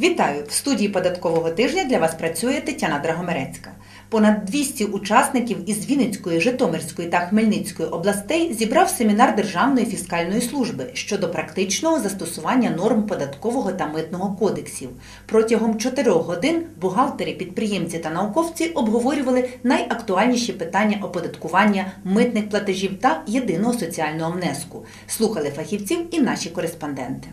Вітаю! В студії податкового тижня для вас працює Тетяна Драгомерецька. Понад 200 учасників із Вінницької, Житомирської та Хмельницької областей зібрав семінар Державної фіскальної служби щодо практичного застосування норм податкового та митного кодексів. Протягом 4 годин бухгалтери, підприємці та науковці обговорювали найактуальніші питання оподаткування митних платежів та єдиного соціального внеску. Слухали фахівців і наші кореспонденти.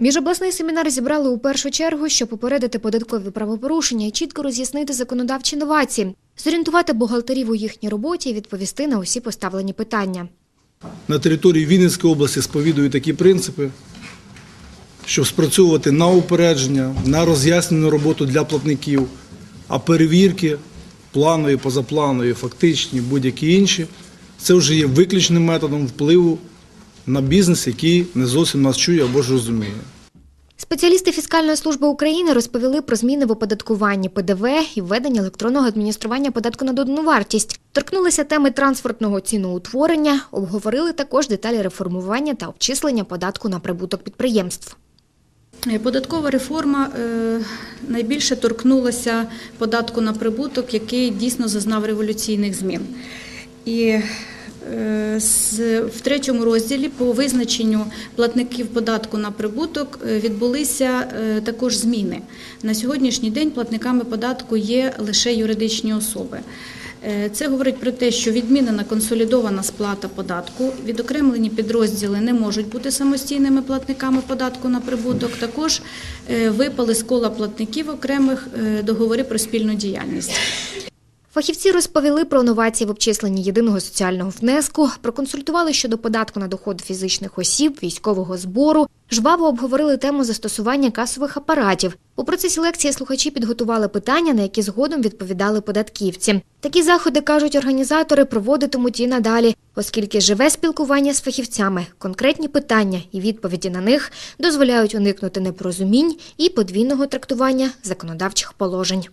Міжобласний семінар зібрали у першу чергу, щоб попередити податкові правопорушення і чітко роз'яснити законодавчі новації, зорієнтувати бухгалтерів у їхній роботі і відповісти на усі поставлені питання. на території Вінницької області сповідують такі принципи, щоб спрацьовувати на упередження, на роз'яснену роботу для платників, а перевірки планові, позапланові, фактичні, будь-які інші, це вже є виключним методом впливу на бізнес, який не зовсім нас чує або ж розуміє. Спеціалісти Фіскальної служби України розповіли про зміни в оподаткуванні ПДВ і введення електронного адміністрування податку на додану вартість. Торкнулися теми транспортного ціноутворення, обговорили також деталі реформування та обчислення податку на прибуток підприємств. Е, Податкова реформа е, найбільше торкнулася податку на прибуток, який дійсно зазнав революційних змін. І в третьому розділі по визначенню платників податку на прибуток е, відбулися е, також зміни. На сьогоднішній день платниками податку є лише юридичні особи. Е, Це говорить про те, що відмінена консолідована сплата податку, відокремлені підрозділи не можуть бути самостійними платниками податку на прибуток. Також е, випали з кола платників окремих е, договори про спільну діяльність. Фахівці розповіли про новації в обчисленні єдиного соціального внеску, проконсультували щодо податку на доходи фізичних осіб, військового збору, жваво обговорили тему застосування касових апаратів. У процесі лекції слухачі підготували питання, на які згодом відповідали податківці. Такі заходи, кажуть організатори, проводитимуть і надалі, оскільки живе спілкування з фахівцями, конкретні питання і відповіді на них дозволяють уникнути непорозумінь і подвійного трактування законодавчих положень.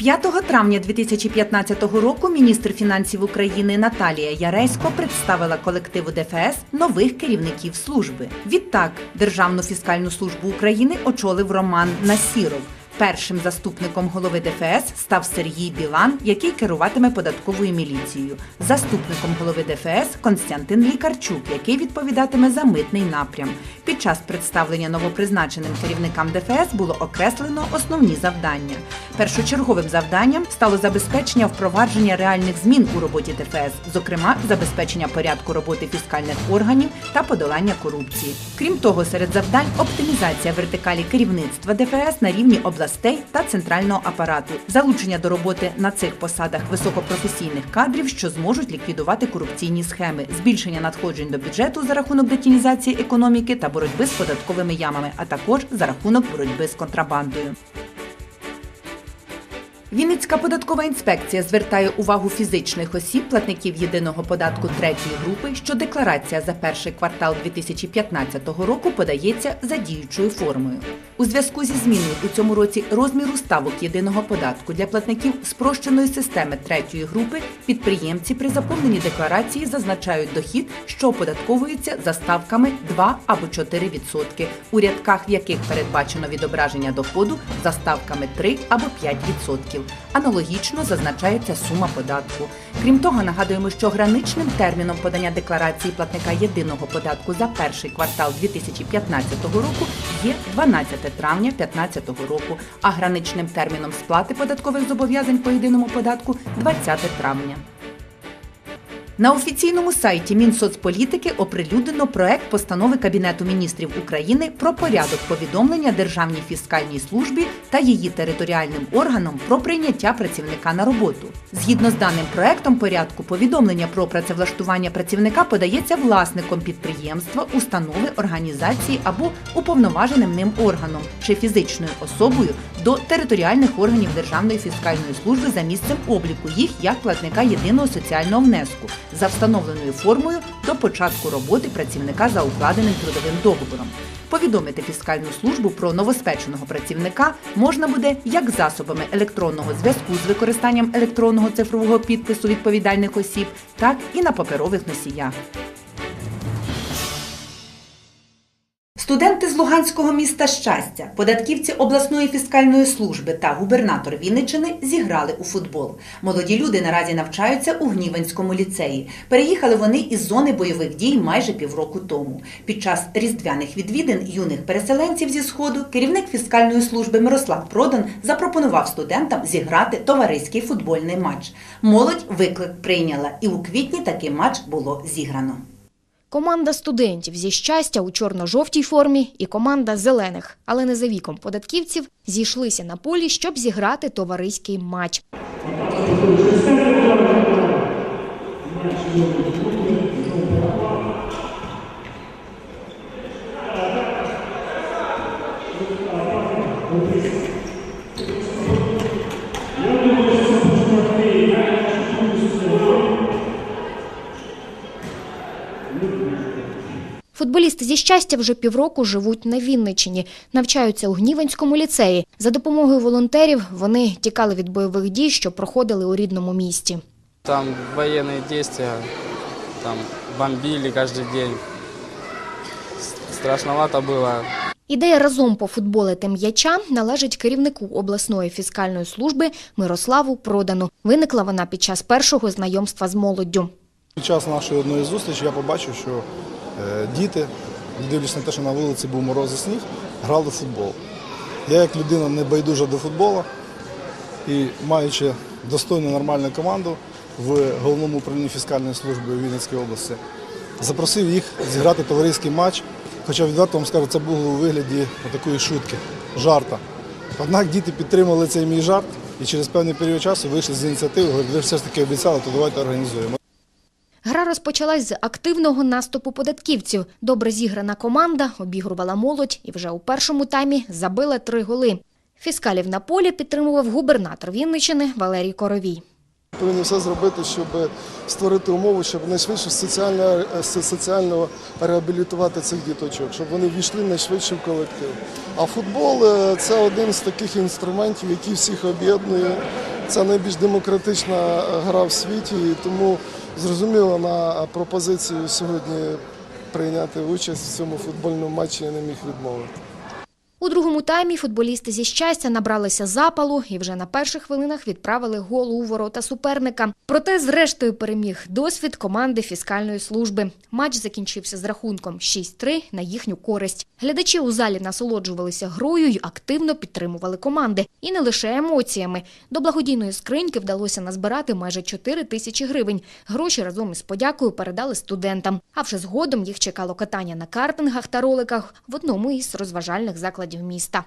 5 травня 2015 року міністр фінансів України Наталія Яресько представила колективу ДФС нових керівників служби. Відтак Державну фіскальну службу України очолив Роман Насіров. Першим заступником голови ДФС став Сергій Білан, який керуватиме податковою міліцією. Заступником голови ДФС Константин Лікарчук, який відповідатиме за митний напрям. Під час представлення новопризначеним керівникам ДФС було окреслено основні завдання. Першочерговим завданням стало забезпечення впровадження реальних змін у роботі ДФС, зокрема забезпечення порядку роботи фіскальних органів та подолання корупції. Крім того, серед завдань оптимізація вертикалі керівництва ДФС на рівні областей та центрального апарату, залучення до роботи на цих посадах високопрофесійних кадрів, що зможуть ліквідувати корупційні схеми, збільшення надходжень до бюджету за рахунок детінізації економіки та боротьби з податковими ямами, а також за рахунок боротьби з контрабандою. Вінницька податкова інспекція звертає увагу фізичних осіб, платників єдиного податку третьої групи, що декларація за перший квартал 2015 року подається за діючою формою. У зв'язку зі зміною у цьому році розміру ставок єдиного податку для платників спрощеної системи третьої групи підприємці при заповненні декларації зазначають дохід, що оподатковується за ставками 2 або 4%, у рядках в яких передбачено відображення доходу за ставками 3 або 5%. Аналогічно зазначається сума податку. Крім того, нагадуємо, що граничним терміном подання декларації платника єдиного податку за перший квартал 2015 року є 12 травня 2015 року, а граничним терміном сплати податкових зобов'язань по єдиному податку 20 травня. На офіційному сайті Мінсоцполітики оприлюднено проект постанови Кабінету міністрів України про порядок повідомлення Державній фіскальній службі та її територіальним органам про прийняття працівника на роботу. Згідно з даним проектом порядку, повідомлення про працевлаштування працівника подається власником підприємства, установи, організації або уповноваженим ним органом чи фізичною особою до територіальних органів Державної фіскальної служби за місцем обліку їх як платника єдиного соціального внеску за встановленою формою до початку роботи працівника за укладеним трудовим договором. Повідомити фіскальну службу про новоспеченого працівника можна буде як засобами електронного зв'язку з використанням електронного цифрового підпису відповідальних осіб, так і на паперових носіях. Студенти з Луганського міста щастя, податківці обласної фіскальної служби та губернатор Вінниччини зіграли у футбол. Молоді люди наразі навчаються у Гніванському ліцеї. Переїхали вони із зони бойових дій майже півроку тому. Під час різдвяних відвідин юних переселенців зі сходу керівник фіскальної служби Мирослав Продан запропонував студентам зіграти товариський футбольний матч. Молодь виклик прийняла, і у квітні такий матч було зіграно. Команда студентів зі щастя у чорно-жовтій формі і команда зелених, але не за віком податківців, зійшлися на полі, щоб зіграти товариський матч. Футболісти зі щастя вже півроку живуть на Вінниччині, навчаються у Гніванському ліцеї. За допомогою волонтерів вони тікали від бойових дій, що проходили у рідному місті. Там военные действия, там бомбили каждый день. С- Страшновато было. Ідея разом пофутболити м'яча належить керівнику обласної фіскальної служби Мирославу Продану. Виникла вона під час першого знайомства з молоддю. Під час нашої одної зустрічі я побачив, що е, діти, не дивлячись на те, що на вулиці був мороз і сніг, грали в футбол. Я як людина не байдужа до футболу і маючи достойну нормальну команду в головному управлінні фіскальної служби у Вінницькій області, запросив їх зіграти товариський матч. Хоча відверто вам скажу, це було у вигляді такої шутки, жарта. Однак діти підтримали цей мій жарт і через певний період часу вийшли з ініціативи, говорять, ви все ж таки обіцяли, то давайте організуємо. Розпочалась з активного наступу податківців. Добре зіграна команда обігрувала молодь і вже у першому таймі забила три голи. Фіскалів на полі підтримував губернатор Вінниччини Валерій Коровій. Повинні все зробити, щоб створити умови, щоб найшвидше соціально, со- соціально реабілітувати цих діточок, щоб вони війшли найшвидше в колектив. А футбол е, це один з таких інструментів, який всіх об'єднує. Це найбільш демократична гра в світі, і тому зрозуміло на пропозицію сьогодні прийняти участь в цьому футбольному матчі я не міг відмовити. У другому таймі футболісти зі щастя набралися запалу і вже на перших хвилинах відправили гол у ворота суперника. Проте, зрештою, переміг досвід команди фіскальної служби. Матч закінчився з рахунком 6-3 на їхню користь. Глядачі у залі насолоджувалися грою й активно підтримували команди. І не лише емоціями. До благодійної скриньки вдалося назбирати майже 4 тисячі гривень. Гроші разом із подякою передали студентам. А вже згодом їх чекало катання на картингах та роликах в одному із розважальних закладів міста.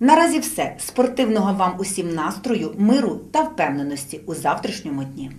Наразі все. Спортивного вам усім настрою, миру та впевненості у завтрашньому дні.